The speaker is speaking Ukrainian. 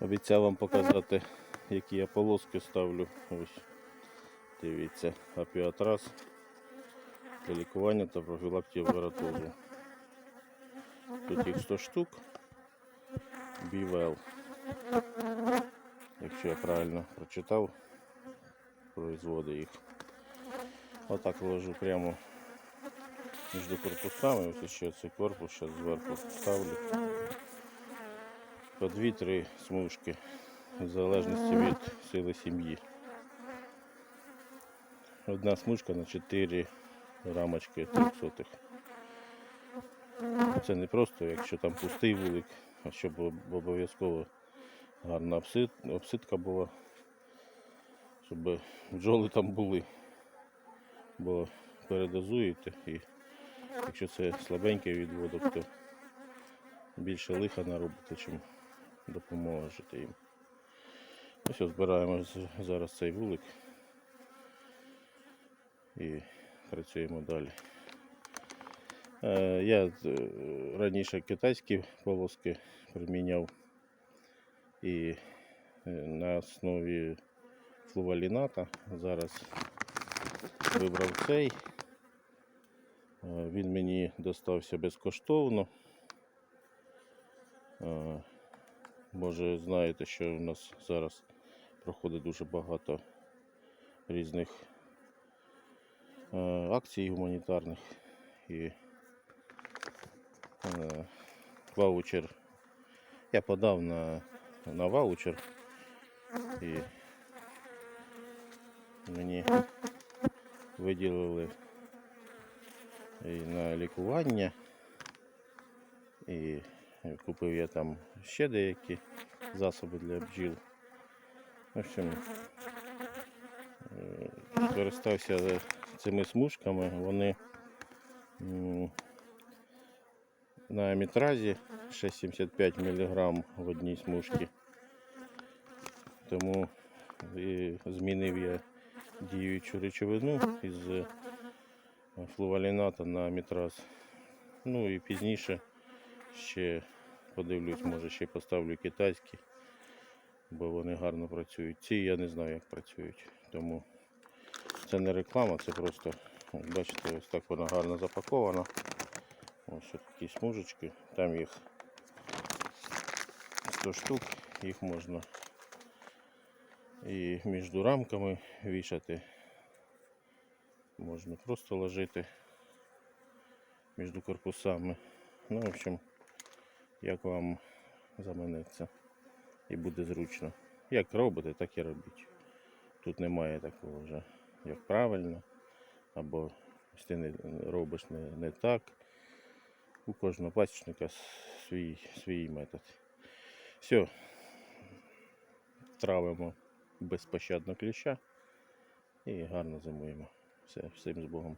Обіцяв вам показати, які я полоски ставлю. Ось дивіться, апіатрас для лікування та профілактики вератозу. Тут їх 100 штук. Бівел. Якщо я правильно прочитав, производи їх. Отак ложу прямо між корпусами. Ось ще цей корпус, зараз зверху ставлю. По 2-3 смужки, в залежності від сили сім'ї. Одна смужка на 4 рамочки 300. Це не просто, якщо там пустий вулик, а щоб обов'язково гарна обсидка була, щоб бджоли там були. Бо передозуєте і якщо це слабенький відводок, то більше лиха наробите, чим допоможете їм. Ось ось збираємо зараз цей вулик і працюємо далі. Е, Я е, раніше китайські полоски приміняв і е, на основі флуваліната зараз вибрав цей. Він мені достався безкоштовно. Може, знаєте, що у нас зараз проходить дуже багато різних е, акцій гуманітарних і е, ваучер. Я подав на, на ваучер і мені виділили і на лікування. І купив я там ще деякі засоби для бджіл. В общем, е, користався цими смужками. Вони на амітразі 6,75 мг в одній смужці. Тому і змінив я діючу речовину із е, флуваліната на амітраз. Ну і пізніше ще подивлюсь, може ще поставлю китайські, бо вони гарно працюють. Ці я не знаю, як працюють. Тому це не реклама, це просто, бачите, ось так вона гарно запакована. Ось такі смужечки, там їх 100 штук, їх можна і між рамками вішати. Можна просто ложити між корпусами. Ну, в общем, як вам заманеться і буде зручно. Як робите, так і робіть. Тут немає такого вже, як правильно, або ти не робиш не, не так. У кожного пасічника свій, свій метод. Все. Травимо безпощадно кліща і гарно зимуємо. Все, всім з Богом.